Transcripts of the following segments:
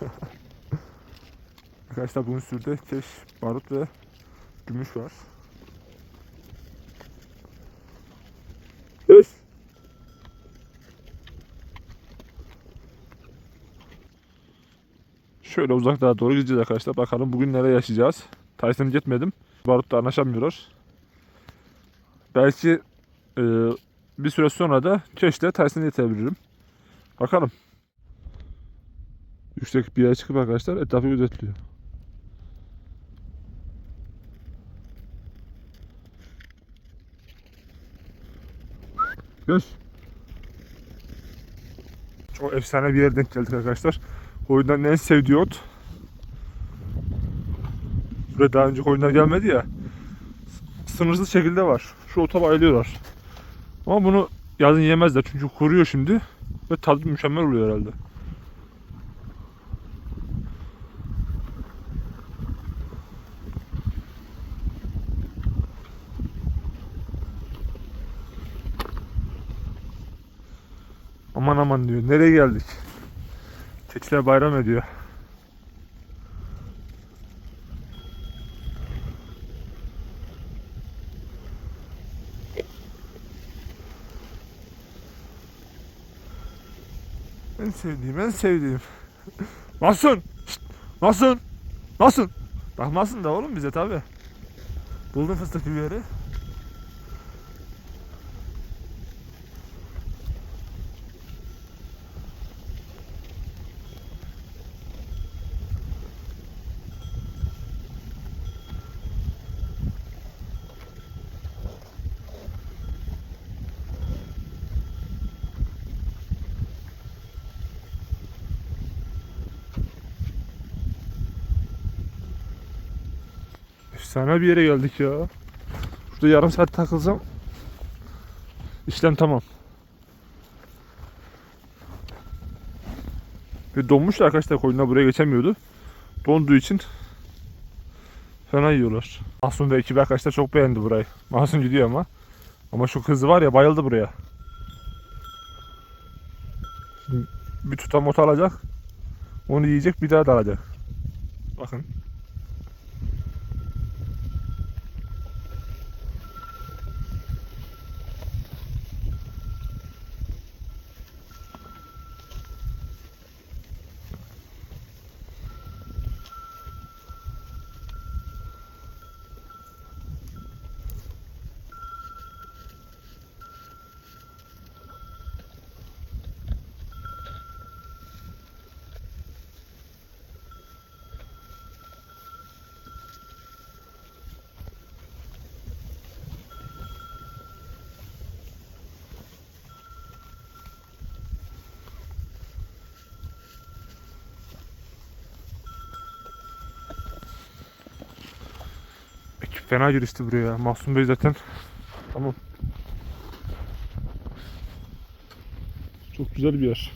Arkadaşlar bunun sürüde keş, barut ve gümüş var. Keş. Şöyle uzaklara doğru gideceğiz arkadaşlar. Bakalım bugün nereye yaşayacağız. Tyson'ı gitmedim. Barut'la anlaşamıyorlar. Belki e, bir süre sonra da Keş'le Tyson'ı yetebilirim. Bakalım. Yüksek bir yere çıkıp arkadaşlar etrafı gözetliyor. Göz. Çok efsane bir yere denk geldik arkadaşlar. Oyundan en sevdiği ot. Buraya daha önce oyunlar gelmedi ya. Sınırsız şekilde var. Şu ota bayılıyorlar. Ama bunu yazın yemezler çünkü kuruyor şimdi. Ve tadı mükemmel oluyor herhalde. Aman diyor. Nereye geldik? Keçiler bayram ediyor. En sevdiğim, en sevdiğim. Nasılsın? Şşt, nasılsın? Nasılsın? Bakmasın da oğlum bize tabi. Buldun fıstık bir Efsane bir yere geldik ya. Şurada yarım saat takılsam işlem tamam. Ve donmuş da arkadaşlar koyunlar buraya geçemiyordu. Donduğu için fena yiyorlar. Mahsun ve ekibi arkadaşlar çok beğendi burayı. Mahsun gidiyor ama. Ama şu kızı var ya bayıldı buraya. Bir tutam ot alacak. Onu yiyecek bir daha da alacak. Bakın. Fena girişti buraya ya. Mahsun Bey zaten. Tamam. Çok güzel bir yer.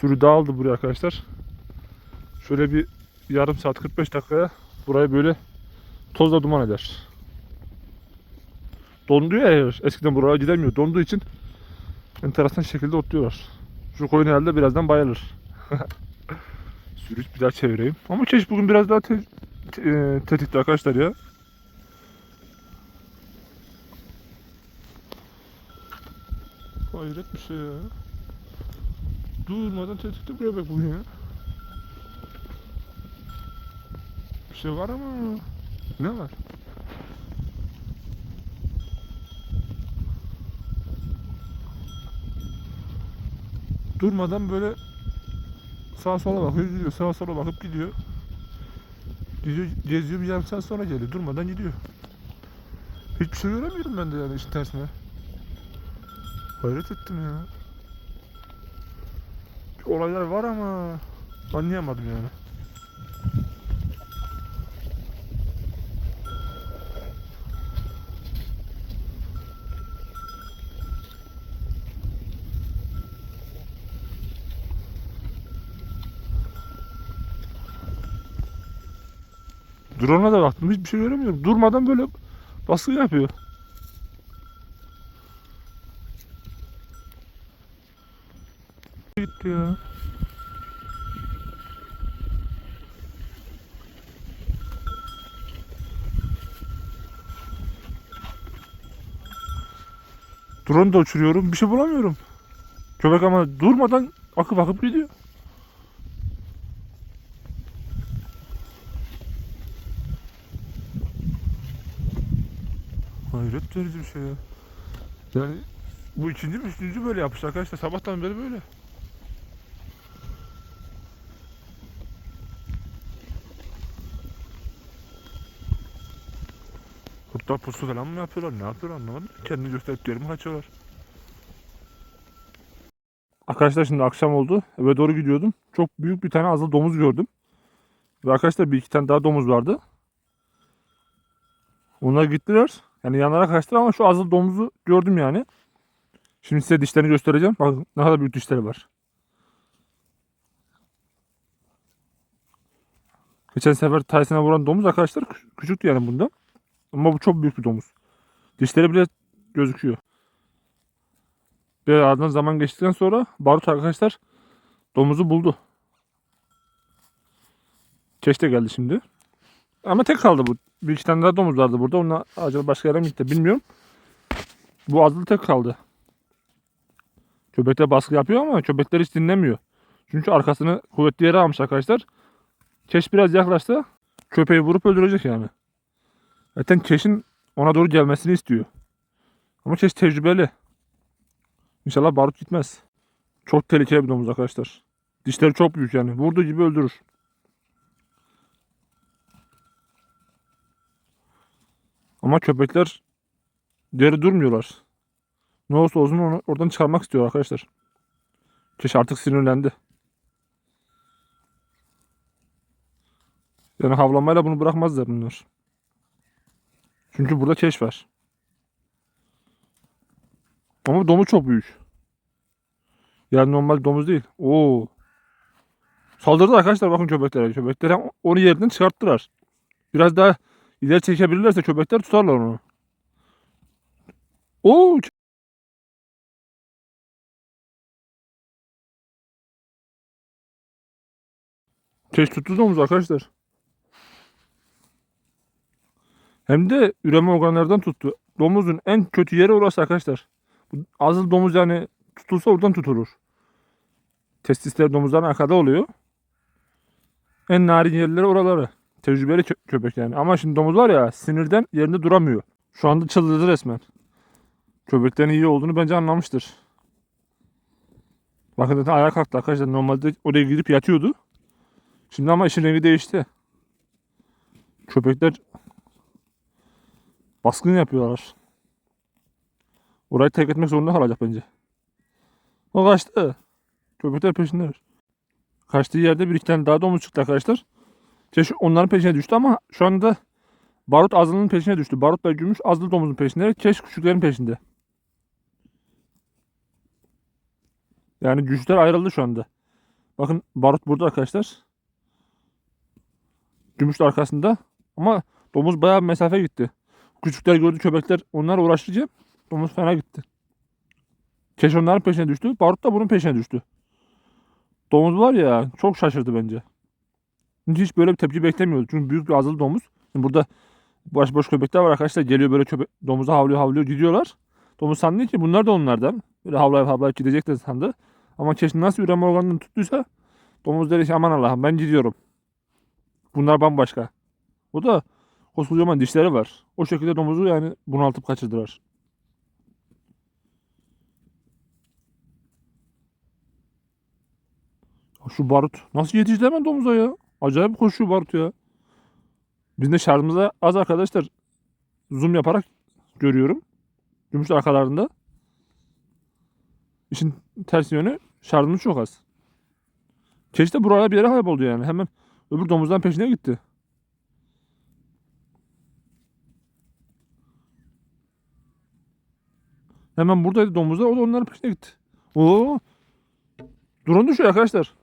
Sürü dağıldı buraya arkadaşlar. Şöyle bir yarım saat 45 dakikaya burayı böyle tozla duman eder. Dondu ya eskiden buraya gidemiyor. Donduğu için enteresan şekilde otluyorlar. Şu koyun herhalde birazdan bayılır. Sürüş bir daha çevireyim. Ama keş bugün biraz daha te- e, tetikte arkadaşlar ya. Hayret bir şey ya. Durmadan tetikte buraya bak bugün ya. Bir şey var ama ne var? Durmadan böyle sağa sola bakıyor gidiyor. Sağa sola bakıp gidiyor. Geziyor bir yarım saat sonra geliyor. Durmadan gidiyor. Hiçbir şey göremiyorum ben de yani işin tersine. Hayret ettim ya. Olaylar var ama anlayamadım yani. Drone'a da baktım hiçbir şey göremiyorum. Durmadan böyle baskı yapıyor. Gitti ya. Drone da uçuruyorum. Bir şey bulamıyorum. Köpek ama durmadan akıp akıp gidiyor. Hayret verici bir şey ya. Yani bu ikinci mi üçüncü böyle yapmış arkadaşlar. Sabahtan beri böyle. Kurtlar pusu falan mı yapıyorlar? Ne yapıyorlar anlamadım. Kendini gösterip geri mi kaçıyorlar? Arkadaşlar şimdi akşam oldu. Eve doğru gidiyordum. Çok büyük bir tane azlı domuz gördüm. Ve arkadaşlar bir iki tane daha domuz vardı. Onlar gittiler. Yani yanlara kaçtılar ama şu azlı domuzu gördüm yani. Şimdi size dişlerini göstereceğim. Bakın ne kadar büyük dişleri var. Geçen sefer Tyson'a vuran domuz arkadaşlar kü- küçüktü yani bundan. Ama bu çok büyük bir domuz. Dişleri bile gözüküyor. Bir aradan zaman geçtikten sonra Barut arkadaşlar domuzu buldu. Keşte geldi şimdi. Ama tek kaldı bu. Bir iki tane daha domuz vardı burada. Onlar acaba başka yere mi gitti bilmiyorum. Bu azılı tek kaldı. Köpekler baskı yapıyor ama köpekler hiç dinlemiyor. Çünkü arkasını kuvvetli yere almış arkadaşlar. Keş biraz yaklaştı. Köpeği vurup öldürecek yani. Zaten Keş'in ona doğru gelmesini istiyor. Ama Keş tecrübeli. İnşallah barut gitmez. Çok tehlikeli bir domuz arkadaşlar. Dişleri çok büyük yani. Vurduğu gibi öldürür. Ama köpekler deri durmuyorlar. Ne olursa olsun onu oradan çıkarmak istiyor arkadaşlar. Keş artık sinirlendi. Yani havlamayla bunu bırakmazlar bunlar. Çünkü burada keş var. Ama domuz çok büyük. Yani normal domuz değil. Oo. Saldırdı arkadaşlar bakın köpeklere. Köpekleri onu yerinden çıkarttılar. Biraz daha ileri çekebilirlerse köpekler tutarlar onu. Oo. Keş tuttu domuz arkadaşlar. Hem de üreme organlarından tuttu. Domuzun en kötü yeri orası arkadaşlar. Azıl domuz yani tutulsa oradan tutulur. Testisler domuzdan arkada oluyor. En narin yerleri oraları. Tecrübeli kö- köpek yani. Ama şimdi domuz var ya sinirden yerinde duramıyor. Şu anda çıldırdı resmen. Köpeklerin iyi olduğunu bence anlamıştır. Bakın zaten ayağa kalktı arkadaşlar. Normalde oraya gidip yatıyordu. Şimdi ama işin rengi değişti. Köpekler baskın yapıyorlar. Orayı terk etmek zorunda kalacak bence. O kaçtı. Köpekler peşindeler. Kaçtığı yerde bir iki tane daha domuz çıktı arkadaşlar. Onların peşine düştü ama şu anda Barut azlının peşine düştü. Barut ve Gümüş azlı domuzun peşinde. Keş küçüklerin peşinde. Yani güçler ayrıldı şu anda. Bakın Barut burada arkadaşlar. Gümüş de arkasında. Ama domuz bayağı bir mesafe gitti. Küçükler gördü köpekler onlarla uğraşınca domuz fena gitti. Keş onların peşine düştü. Barut da bunun peşine düştü. Domuz var ya çok şaşırdı bence. Hiç böyle bir tepki beklemiyordu. Çünkü büyük bir azılı domuz. Şimdi burada boş boş köpekler var arkadaşlar. Geliyor böyle köpek, domuza havlıyor havlıyor gidiyorlar. Domuz sandı ki bunlar da onlardan. Böyle havlayıp havlayıp gidecek de sandı. Ama keş nasıl üreme organını tuttuysa domuz dedi ki aman Allah'ım ben gidiyorum. Bunlar bambaşka. O da koskocaman dişleri var. O şekilde domuzu yani bunaltıp kaçırdılar. Şu barut nasıl yetişti hemen domuza ya? Acayip koşuyor barut ya. Biz de şarjımıza az arkadaşlar zoom yaparak görüyorum. Gümüş arkalarında. İşin ters yönü şarjımız çok az. Keşke de buralara bir yere kayboldu yani. Hemen öbür domuzdan peşine gitti. Hemen buradaydı domuzlar. O da onların peşine gitti. Oo. Drone düşüyor arkadaşlar.